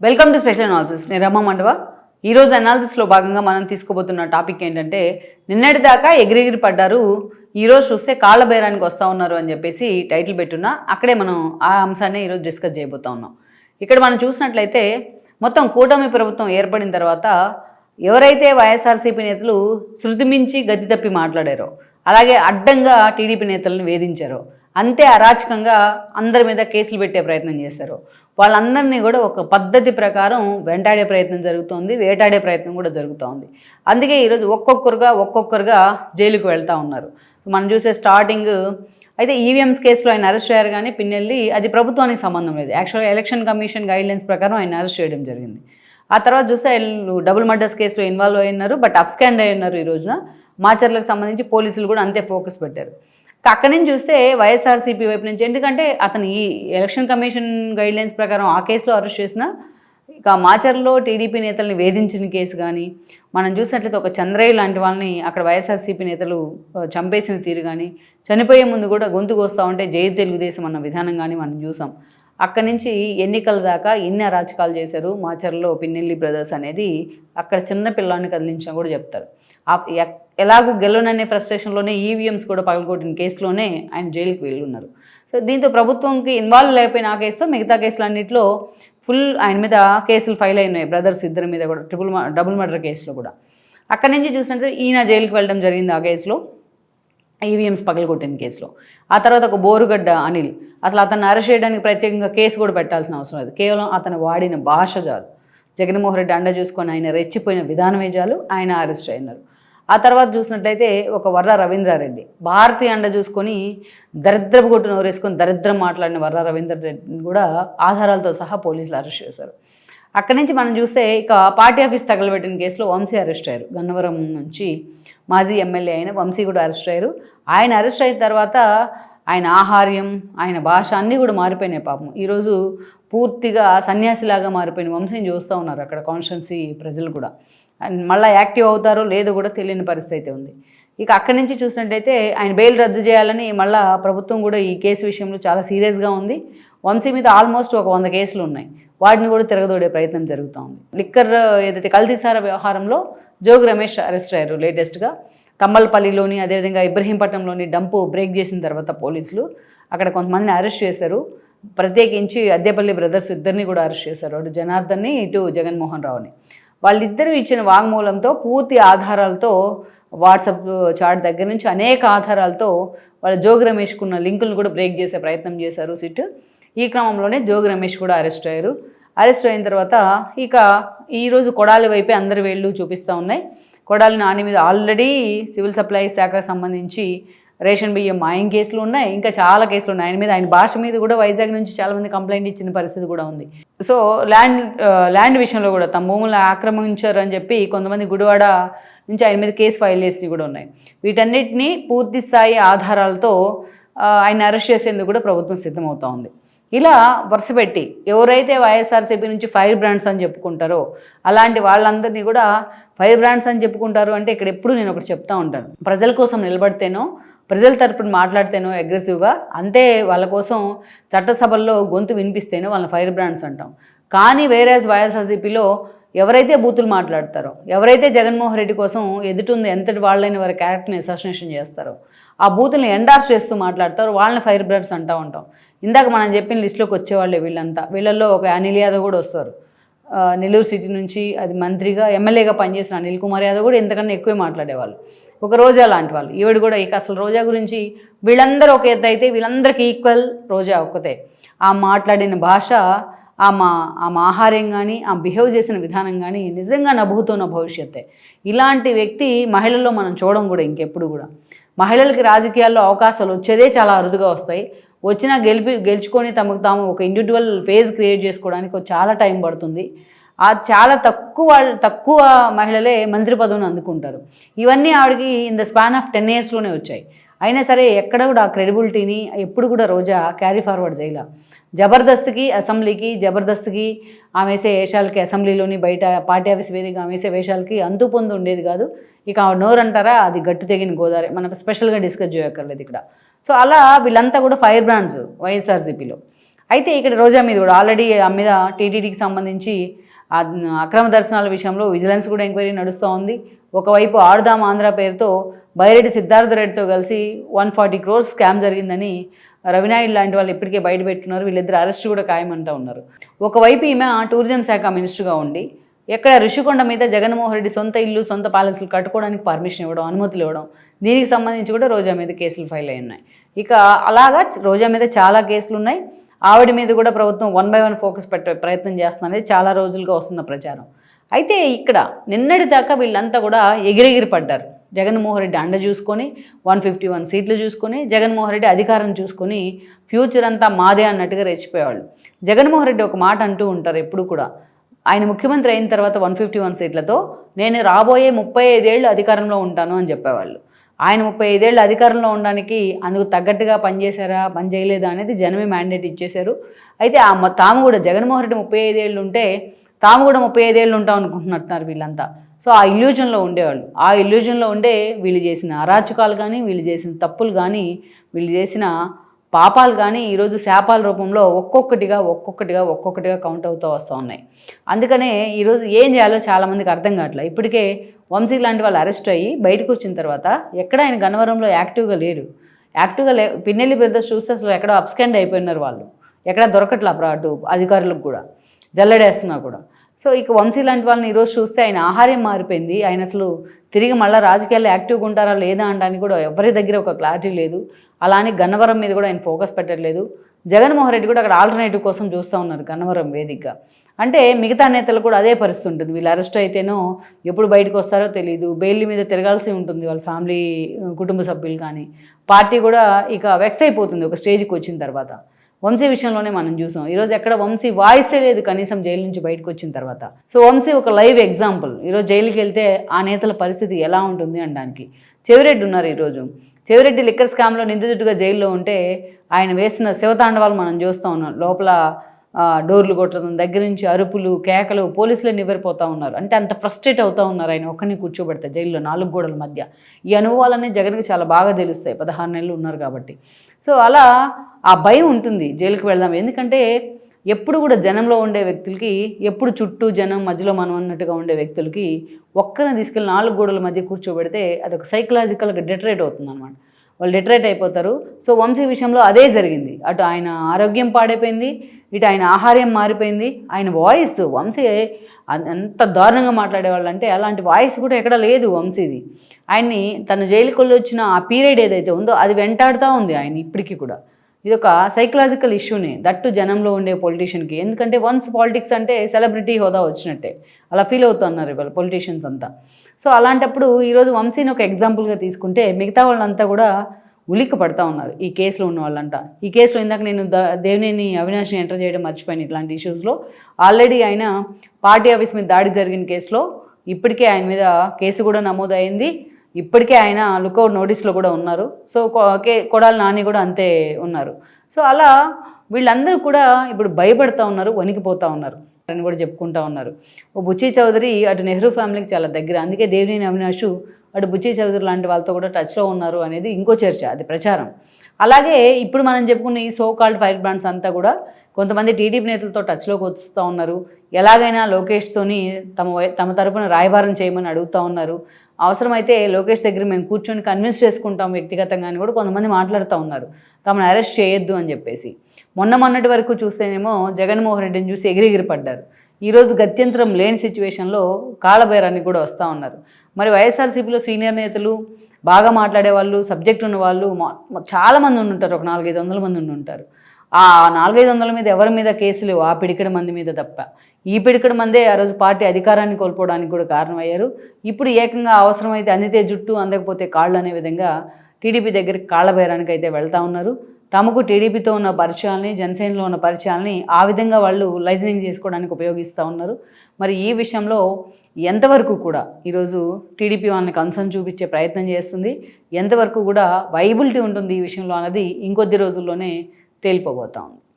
Welcome to special analysis నేను రమ మండవ. ఈరోజు అనాలిసిస్లో భాగంగా మనం తీసుకోబోతున్న టాపిక్ ఏంటంటే నిన్నటి దాకా ఎగిరెగిరి పడ్డారు ఈరోజు చూస్తే కాళ్ళ బేరానికి వస్తూ ఉన్నారు అని చెప్పేసి టైటిల్ పెట్టున్నా అక్కడే మనం ఆ అంశాన్ని ఈరోజు డిస్కస్ చేయబోతా ఉన్నాం. ఇక్కడ మనం చూసినట్లయితే మొత్తం కూటమి ప్రభుత్వం ఏర్పడిన తర్వాత ఎవరైతే వైఎస్ఆర్సీపీ నేతలు శృతి మించి గతి తప్పి మాట్లాడారో అలాగే అడ్డంగా టీడీపీ నేతలను వేధించారో అంతే అరాచకంగా అందరి మీద కేసులు పెట్టే ప్రయత్నం చేశారు వాళ్ళందరినీ కూడా ఒక పద్ధతి ప్రకారం వెంటాడే ప్రయత్నం జరుగుతోంది వేటాడే ప్రయత్నం కూడా జరుగుతోంది. అందుకే ఈరోజు ఒక్కొక్కరుగా ఒక్కొక్కరుగా జైలుకు వెళ్తూ ఉన్నారు. మనం చూసే స్టార్టింగ్ అయితే ఈవీఎంస్ కేసులో ఆయన అరెస్ట్ అయ్యారు కానీ పిన్నెల్లి అది ప్రభుత్వానికి సంబంధం లేదు. యాక్చువల్గా ఎలక్షన్ కమిషన్ గైడ్లైన్స్ ప్రకారం ఆయన అరెస్ట్ చేయడం జరిగింది. ఆ తర్వాత చూస్తే వీళ్ళు డబుల్ మర్డర్స్ కేసులో ఇన్వాల్వ్ అయి ఉన్నారు బట్ అప్స్కాండ్ అయి ఉన్నారు ఈ రోజున. మాచర్లకు సంబంధించి పోలీసులు కూడా అంతే ఫోకస్ పెట్టారు. అక్కడి నుంచి చూస్తే వైఎస్ఆర్సీపీ వైపు నుంచి ఎందుకంటే అతను ఈ ఎలక్షన్ కమిషన్ గైడ్లైన్స్ ప్రకారం ఆ కేసులో అరెస్ట్ చేసిన ఇక మాచర్లో టీడీపీ నేతల్ని వేధించిన కేసు కానీ మనం చూసినట్లయితే ఒక చంద్రయ్య లాంటి వాళ్ళని అక్కడ వైఎస్ఆర్సీపీ నేతలు చంపేసిన తీరు కానీ చనిపోయే ముందు కూడా గొంతుకు వస్తూ ఉంటే జై తెలుగుదేశం అన్న విధానం కానీ మనం చూసాం. అక్కడి నుంచి ఎన్నికల దాకా ఎన్ని అరాచకాలు చేశారు మాచర్లో పిన్నెల్లి బ్రదర్స్ అనేది అక్కడ చిన్న పిల్లాన్ని కదిలించినా కూడా చెప్తారు. ఎలాగూ గెలవననే ఫ్రస్ట్రేషన్లోనే ఈవీఎంస్ కూడా పగలగొట్టిన కేసులోనే ఆయన జైలుకి వెళ్ళున్నారు. సో దీంతో ప్రభుత్వంకి ఇన్వాల్వ్ లేకపోయిన ఆ కేసుతో మిగతా కేసులన్నింటిలో ఫుల్ ఆయన మీద కేసులు ఫైల్ అయినాయి. బ్రదర్స్ ఇద్దరి మీద కూడా ట్రిపుల్ డబుల్ మర్డర్ కేసులో కూడా. అక్కడి నుంచి చూసినట్టు ఈయన జైలుకి వెళ్ళడం జరిగింది ఆ కేసులో. ఈవీఎంస్ పగలగొట్టిన కేసులో. ఆ తర్వాత ఒక బోరుగడ్డ అనిల్. అసలు అతన్ని అరెస్ట్ చేయడానికి ప్రత్యేకంగా కేసు కూడా పెట్టాల్సిన అవసరం లేదు. కేవలం అతను వాడిన భాష చాలు. జగన్మోహన్ రెడ్డి అండ చూసుకొని ఆయన రెచ్చిపోయిన విధానమే చాలు. ఆయన అరెస్ట్ అయినారు. ఆ తర్వాత చూసినట్లయితే ఒక వర్ర రవీంద్రారెడ్డి. భారతీయ అండ చూసుకొని దరిద్రపు కొట్టు నోరేసుకొని దరిద్రం మాట్లాడిన వర్ర రవీంద్ర రెడ్డిని కూడా ఆధారాలతో సహా పోలీసులు అరెస్ట్ చేశారు. అక్కడి నుంచి మనం చూస్తే ఇక పార్టీ ఆఫీస్ తగలబెట్టిన కేసులో వంశీ అరెస్ట్ అయ్యారు. గన్నవరం నుంచి మాజీ ఎమ్మెల్యే అయిన వంశీ కూడా అరెస్ట్ అయ్యారు. ఆయన అరెస్ట్ అయిన తర్వాత ఆయన ఆహార్యం ఆయన భాష అన్నీ కూడా మారిపోయినాయి పాపం. ఈరోజు పూర్తిగా సన్యాసిలాగా మారిపోయిన వంశీని చూస్తూ ఉన్నారు అక్కడ కాన్స్టిట్యున్సీ ప్రజలు కూడా. అండ్ మళ్ళీ యాక్టివ్ అవుతారో లేదో కూడా తెలియని పరిస్థితి అయితే ఉంది. ఇక అక్కడి నుంచి చూసినట్టయితే ఆయన బెయిల్ రద్దు చేయాలని మళ్ళా ప్రభుత్వం కూడా ఈ కేసు విషయంలో చాలా సీరియస్గా ఉంది. వంశీ మీద ఆల్మోస్ట్ ఒక వంద కేసులు ఉన్నాయి. వాటిని కూడా తిరగదోడే ప్రయత్నం జరుగుతూ ఉంది. లిక్కర్ ఏదైతే కల్తీసార వ్యవహారంలో జోగు రమేష్ అరెస్ట్ అయ్యారు లేటెస్ట్గా. కమ్మల్పల్లిలోని అదేవిధంగా ఇబ్రహీంపట్నంలోని డంపు బ్రేక్ చేసిన తర్వాత పోలీసులు అక్కడ కొంతమందిని అరెస్ట్ చేశారు. ప్రత్యేకించి అద్దెపల్లి బ్రదర్స్ ఇద్దరిని కూడా అరెస్ట్ చేశారు. అటు జనార్దన్ని ఇటు జగన్మోహన్ రావుని. వాళ్ళిద్దరూ ఇచ్చిన వాంగ్మూలంతో పూర్తి ఆధారాలతో వాట్సాప్ చాట్ దగ్గర నుంచి అనేక ఆధారాలతో వాళ్ళ జోగి రమేష్కున్న లింకులను కూడా బ్రేక్ చేసే ప్రయత్నం చేశారు సిట్. ఈ క్రమంలోనే జోగి రమేష్ కూడా అరెస్ట్ అయ్యారు. అరెస్ట్ అయిన తర్వాత ఇక ఈరోజు కొడాలి వైపే అందరి వేళ్ళు చూపిస్తూ ఉన్నాయి. కొడాలి నాని మీద ఆల్రెడీ సివిల్ సప్లై శాఖకు సంబంధించి రేషన్ బియ్యం మాయం కేసులు ఉన్నాయి ఇంకా చాలా కేసులు ఉన్నాయి. ఆయన మీద ఆయన భాష మీద కూడా వైజాగ్ నుంచి చాలామంది కంప్లైంట్ ఇచ్చిన పరిస్థితి కూడా ఉంది. సో ల్యాండ్ ల్యాండ్ విషయంలో కూడా తమ భూములను ఆక్రమించారు అని చెప్పి కొంతమంది గుడివాడ నుంచి ఆయన మీద కేసు ఫైల్ చేసినవి కూడా ఉన్నాయి. వీటన్నిటిని పూర్తి స్థాయి ఆధారాలతో ఆయన అరెస్ట్ చేసేందుకు కూడా ప్రభుత్వం సిద్ధమవుతా ఉంది. ఇలా వరుసపెట్టి ఎవరైతే వైఎస్ఆర్సీపీ నుంచి ఫైర్ బ్రాండ్స్ అని చెప్పుకుంటారో అలాంటి వాళ్ళందరినీ కూడా ఫైర్ బ్రాండ్స్ అని చెప్పుకుంటారు అంటే ఇక్కడ ఎప్పుడు నేను ఒకటి చెప్తా ఉంటాను. ప్రజల కోసం నిలబడితేనో ప్రజల తరపున మాట్లాడితేనో అగ్రెసివ్గా అంతే వాళ్ళ కోసం చట్టసభల్లో గొంతు వినిపిస్తేనో వాళ్ళని ఫైర్ బ్రాండ్స్ అంటాం. కానీ వేరేజ్ వైఎస్ఆర్సీపీలో ఎవరైతే బూతులు మాట్లాడతారో ఎవరైతే జగన్మోహన్ రెడ్డి కోసం ఎదుటుంది ఎంతటి వాళ్ళైన వారి క్యారెక్టర్ని అసోసినేషన్ చేస్తారో ఆ బూతుల్ని ఎండార్స్ చేస్తూ మాట్లాడతారు వాళ్ళని ఫైర్ బ్రాండ్స్ అంటూ ఉంటాం. ఇందాక మనం చెప్పిన లిస్టులోకి వచ్చేవాళ్ళే వీళ్ళంతా. వీళ్ళల్లో ఒక అనిల్ యాదవ్ కూడా వస్తారు. నెల్లూరు సిటీ నుంచి అది మంత్రిగా ఎమ్మెల్యేగా పనిచేసిన అనిల్ కుమార్ యాదవ్ కూడా ఇంతకన్నా ఎక్కువే మాట్లాడేవాళ్ళు. ఒక రోజా లాంటి వాళ్ళు. ఈవిడ కూడా ఇక అసలు రోజా గురించి వీళ్ళందరూ ఒక ఎత్తు అయితే వీళ్ళందరికీ ఈక్వల్ రోజా ఒక్కతే. ఆ మాట్లాడిన భాష ఆమె ఆమె ఆహార్యం కానీ ఆ బిహేవ్ చేసిన విధానం కానీ నిజంగా నభూతున్న భవిష్యత్తే. ఇలాంటి వ్యక్తి మహిళల్లో మనం చూడడం కూడా ఇంకెప్పుడు కూడా. మహిళలకి రాజకీయాల్లో అవకాశాలు వచ్చేదే చాలా అరుదుగా వస్తాయి. వచ్చినా గెలిపి గెలుచుకొని తమకు తాము ఒక ఇండివిజువల్ ఫేజ్ క్రియేట్ చేసుకోవడానికి చాలా టైం పడుతుంది. ఆ చాలా తక్కువ తక్కువ మహిళలే మంత్రి పదవిని అందుకుంటారు. ఇవన్నీ ఆవిడకి in the span of ten ఇయర్స్లోనే వచ్చాయి. అయినా సరే ఎక్కడ కూడా ఆ క్రెడిబిలిటీని ఎప్పుడు కూడా రోజా క్యారీ ఫార్వర్డ్ చేయలే. జబర్దస్త్కి అసెంబ్లీకి జబర్దస్త్కి ఆమె వేసే వేషాలకి అసెంబ్లీలోని బయట పార్టీ ఆఫీస్ వేదిక ఆమె వేసే వేషాలకి అంతు పొందు ఉండేది కాదు. ఇక ఆవిడ నోరు అంటారా అది గట్టు తెగిన గోదావరి. మనం స్పెషల్గా డిస్కస్ చేయక్కర్లేదు ఇక్కడ. సో అలా వీళ్ళంతా కూడా ఫైర్ బ్రాండ్స్ వైఎస్ఆర్సీపీలో. అయితే ఇక్కడ రోజా మీద కూడా ఆల్రెడీ ఆ మీద టీటీడీకి సంబంధించి అక్రమ దర్శనాల విషయంలో విజిలెన్స్ కూడా ఎంక్వైరీ నడుస్తూ ఉంది. ఒకవైపు ఆడుదాం ఆంధ్ర పేరుతో బైరెడ్డి సిద్ధార్థ రెడ్డితో కలిసి వన్ ఫార్టీ క్రోర్స్ స్కామ్ జరిగిందని రవినాయుడు లాంటి వాళ్ళు ఇప్పటికే బయటపెట్టున్నారు వీళ్ళిద్దరు అరెస్ట్ కూడా ఖాయమంటూ ఉన్నారు. ఒకవైపు ఈమె టూరిజం శాఖ మినిస్టర్గా ఉండి ఎక్కడ ఋషికొండ మీద జగన్మోహన్ రెడ్డి సొంత ఇల్లు సొంత ప్యాలెస్లు కట్టుకోవడానికి పర్మిషన్ ఇవ్వడం అనుమతులు ఇవ్వడం దీనికి సంబంధించి కూడా రోజా మీద కేసులు ఫైల్ అయి ఉన్నాయి. ఇక అలాగా రోజా మీద చాలా కేసులు ఉన్నాయి. ఆవిడ మీద కూడా ప్రభుత్వం వన్ బై వన్ ఫోకస్ పెట్టే ప్రయత్నం చేస్తున్నది. చాలా రోజులుగా వస్తున్న ప్రచారం. అయితే ఇక్కడ నిన్నటి దాకా వీళ్ళంతా కూడా ఎగిరెగిరి పడ్డారు. జగన్మోహన్ రెడ్డి అండ చూసుకొని వన్ ఫిఫ్టీ వన్ సీట్లు చూసుకొని జగన్మోహన్ రెడ్డి అధికారం చూసుకొని ఫ్యూచర్ అంతా మాదే అన్నట్టుగా రెచ్చిపోయేవాళ్ళు. జగన్మోహన్ రెడ్డి ఒక మాట అంటూ ఉంటారు ఎప్పుడు కూడా. ఆయన ముఖ్యమంత్రి అయిన తర్వాత వన్ ఫిఫ్టీ వన్ సీట్లతో నేను రాబోయే ముప్పై ఐదేళ్ళు అధికారంలో ఉంటాను అని చెప్పేవాళ్ళు. ఆయన ముప్పై ఐదేళ్ళు అధికారంలో ఉండడానికి అందుకు తగ్గట్టుగా పనిచేశారా పని చేయలేదా అనేది జనమే మ్యాండేట్ ఇచ్చేశారు. అయితే ఆ మ- తాము కూడా జగన్మోహన్ రెడ్డి ముప్పై ఐదేళ్ళు ఉంటే తాము కూడా ముప్పై ఐదేళ్ళు ఉంటాం అనుకుంటున్నట్టున్నారు వీళ్ళంతా. సో ఆ ఇల్యూజన్లో ఉండేవాళ్ళు. ఆ ఇల్యూజన్లో ఉండే వీళ్ళు చేసిన అరాచకాలు కానీ వీళ్ళు చేసిన తప్పులు కానీ వీళ్ళు చేసిన పాపాలు కానీ ఈరోజు శాపాల రూపంలో ఒక్కొక్కటిగా ఒక్కొక్కటిగా ఒక్కొక్కటిగా కౌంట్ అవుతూ వస్తూ ఉన్నాయి. అందుకనే ఈరోజు ఏం చేయాలో చాలామందికి అర్థం కావట్లేదు ఇప్పటికే వంశీ లాంటి వాళ్ళు అరెస్ట్ అయ్యి బయటకు వచ్చిన తర్వాత ఎక్కడ ఆయన గన్నవరంలో యాక్టివ్గా లేడు. యాక్టివ్గా లే పిన్నెల్లి బ్రదర్స్ చూస్తే అసలు ఎక్కడో అబ్స్కెండ్ అయిపోయినారు వాళ్ళు. ఎక్కడ దొరకట్లా అటు అధికారులకు కూడా. జల్లడేస్తున్నా కూడా. సో ఇక వంశీ లాంటి వాళ్ళని ఈరోజు చూస్తే ఆయన ఆహారం మారిపోయింది. ఆయన అసలు తిరిగి మళ్ళీ రాజకీయాల్లో యాక్టివ్గా ఉంటారా లేదా అనడానికి కూడా ఎవరి దగ్గర ఒక క్లారిటీ లేదు. అలా అని గన్నవరం మీద కూడా ఆయన ఫోకస్ పెట్టట్లేదు. జగన్మోహన్ రెడ్డి కూడా అక్కడ ఆల్టర్నేటివ్ కోసం చూస్తూ ఉన్నారు గన్నవరం వేదికగా. అంటే మిగతా నేతలు కూడా అదే పరిస్థితి ఉంటుంది. వీళ్ళు అరెస్ట్ అయితేనో ఎప్పుడు బయటకు వస్తారో తెలియదు బెయిల్ మీద తిరగాల్సి ఉంటుంది వాళ్ళ ఫ్యామిలీ కుటుంబ సభ్యులు కానీ. పార్టీ కూడా ఇక వెక్స్ అయిపోతుంది ఒక స్టేజ్కి వచ్చిన తర్వాత. వంశీ విషయంలోనే మనం చూసాం. ఈరోజు ఎక్కడ వంశీ వాయిసే లేదు కనీసం జైలు నుంచి బయటకు వచ్చిన తర్వాత. సో వంశీ ఒక లైవ్ ఎగ్జాంపుల్. ఈరోజు జైలుకి వెళ్తే ఆ నేతల పరిస్థితి ఎలా ఉంటుంది అనడానికి. చెవిరెడ్డి ఉన్నారు ఈరోజు. చెవిరెడ్డి లిక్కర్ స్కామ్లో నిందితుడిగా జైల్లో ఉంటే ఆయన వేసిన శివతాండవాలు మనం చూస్తూ ఉన్నాం. లోపల డోర్లు కొట్టడం దగ్గర నుంచి అరుపులు కేకలు పోలీసులు నివ్వరిపోతూ ఉన్నారు. అంటే అంత ఫ్రస్ట్రేట్ అవుతూ ఉన్నారు ఆయన ఒక్కరిని కూర్చోబెడతా జైల్లో నాలుగు గోడల మధ్య. ఈ అనుభవాలన్నీ జగన్కి చాలా బాగా తెలుస్తాయి. పదహారు నెలలు ఉన్నారు కాబట్టి. సో అలా ఆ భయం ఉంటుంది. జైలుకి వెళ్దాం. ఎందుకంటే ఎప్పుడు కూడా జనంలో ఉండే వ్యక్తులకి ఎప్పుడు చుట్టూ జనం మధ్యలో మనం అన్నట్టుగా ఉండే వ్యక్తులకి ఒక్కరిని తీసుకెళ్ళి నాలుగు గోడల మధ్య కూర్చోబెడితే అదొక సైకలాజికల్గా డిటరేట్ అవుతుంది అనమాట వాళ్ళు డిటరేట్ అయిపోతారు. సో వంశీ విషయంలో అదే జరిగింది. అటు ఆయన ఆరోగ్యం పాడైపోయింది. ఇటు ఆయన ఆహార్యం మారిపోయింది. ఆయన వాయిస్ వంశీ అంత ఎంత దారుణంగా మాట్లాడేవాళ్ళు అంటే అలాంటి వాయిస్ కూడా ఎక్కడ లేదు వంశీది. ఆయన్ని తన జైలుకి వచ్చిన ఆ పీరియడ్ ఏదైతే ఉందో అది వెంటాడుతూ ఉంది ఆయన ఇప్పటికీ కూడా. ఇది ఒక సైకలాజికల్ ఇష్యూనే దట్టు జనంలో ఉండే పొలిటీషియన్కి ఎందుకంటే వన్స్ పాలిటిక్స్ అంటే సెలబ్రిటీ హోదా వచ్చినట్టే. అలా ఫీల్ అవుతున్నారు ఇవాళ పొలిటీషియన్స్ అంతా. సో అలాంటప్పుడు ఈరోజు వంశీని ఒక ఎగ్జాంపుల్గా తీసుకుంటే మిగతా వాళ్ళంతా కూడా ఉలిక్కి పడతా ఉన్నారు ఈ కేసులో ఉన్న వాళ్ళంట. ఈ కేసులో ఇందాక నేను ద- దేవినేని అవినాష్ని ఎంటర్ చేయడం మర్చిపోయాను ఇట్లాంటి ఇష్యూస్లో. ఆల్రెడీ ఆయన పార్టీ ఆఫీస్ మీద దాడి జరిగిన కేసులో ఇప్పటికే ఆయన మీద కేసు కూడా నమోదైంది. ఇప్పటికే ఆయన లుకౌట్ నోటీస్లో కూడా ఉన్నారు. సో కే- కొడాలి నాని కూడా అంతే ఉన్నారు. సో అలా వీళ్ళందరూ కూడా ఇప్పుడు భయపడతా ఉన్నారు వణికిపోతా ఉన్నారు అని కూడా చెప్పుకుంటా ఉన్నారు. ఓ బుచ్చి చౌదరి అటు నెహ్రూ ఫ్యామిలీకి చాలా దగ్గర అందుకే దేవినేని అవినాష్ అటు బుచ్చి చౌదరి లాంటి వాళ్ళతో కూడా టచ్లో ఉన్నారు అనేది ఇంకో చర్చ అది ప్రచారం. అలాగే ఇప్పుడు మనం చెప్పుకున్న ఈ సో కాల్డ్ ఫైర్ బ్రాండ్స్ అంతా కూడా కొంతమంది టీడీపీ నేతలతో టచ్లోకి వస్తూ ఉన్నారు. ఎలాగైనా లోకేష్తోని తమ వై- తమ తరపున రాయబారం చేయమని అడుగుతూ ఉన్నారు. అవసరమైతే లోకేష్ దగ్గర మేము కూర్చొని కన్విన్స్ చేసుకుంటాం వ్యక్తిగతంగా అని కూడా కొంతమంది మాట్లాడుతూ ఉన్నారు. తమను అరెస్ట్ చేయొద్దు అని చెప్పేసి. మొన్న మొన్నటి వరకు చూస్తేనేమో జగన్మోహన్ రెడ్డిని చూసి ఎగిరెగిరి పడ్డారు. ఈరోజు గత్యంతరం లేని సిచ్యువేషన్లో కాళ్ళబేరానికి కూడా వస్తూ ఉన్నారు. మరి వైఎస్ఆర్సీపీలో సీనియర్ నేతలు బాగా మాట్లాడే వాళ్ళు సబ్జెక్ట్ ఉన్న వాళ్ళు చాలామంది ఉండి ఉంటారు. ఒక నాలుగైదు వందల మంది ఉండి ఉంటారు. ఆ నాలుగైదు వందల మీద ఎవరి మీద కేసులు? ఆ పిడికడ మంది మీద తప్ప. ఈ పిడికడ మందే ఆ రోజు పార్టీ అధికారాన్ని కోల్పోవడానికి కూడా కారణమయ్యారు. ఇప్పుడు ఏకంగా అవసరమైతే అందితే జుట్టు అందకపోతే కాళ్ళు అనే విధంగా టీడీపీ దగ్గరికి కాళ్ళ బేరానికి అయితే వెళ్తా ఉన్నారు. తమకు టీడీపీతో ఉన్న పరిచయాల్ని జనసేనలో ఉన్న పరిచయాల్ని ఆ విధంగా వాళ్ళు లైజనింగ్ చేసుకోవడానికి ఉపయోగిస్తూ ఉన్నారు. మరి ఈ విషయంలో ఎంతవరకు కూడా ఈరోజు టీడీపీ వాళ్ళని కన్సర్న్ చూపించే ప్రయత్నం చేస్తుంది? ఎంతవరకు కూడా వైబిలిటీ ఉంటుంది ఈ విషయంలో అన్నది ఇంకొద్ది రోజుల్లోనే తేలిపోబోతా ఉంది.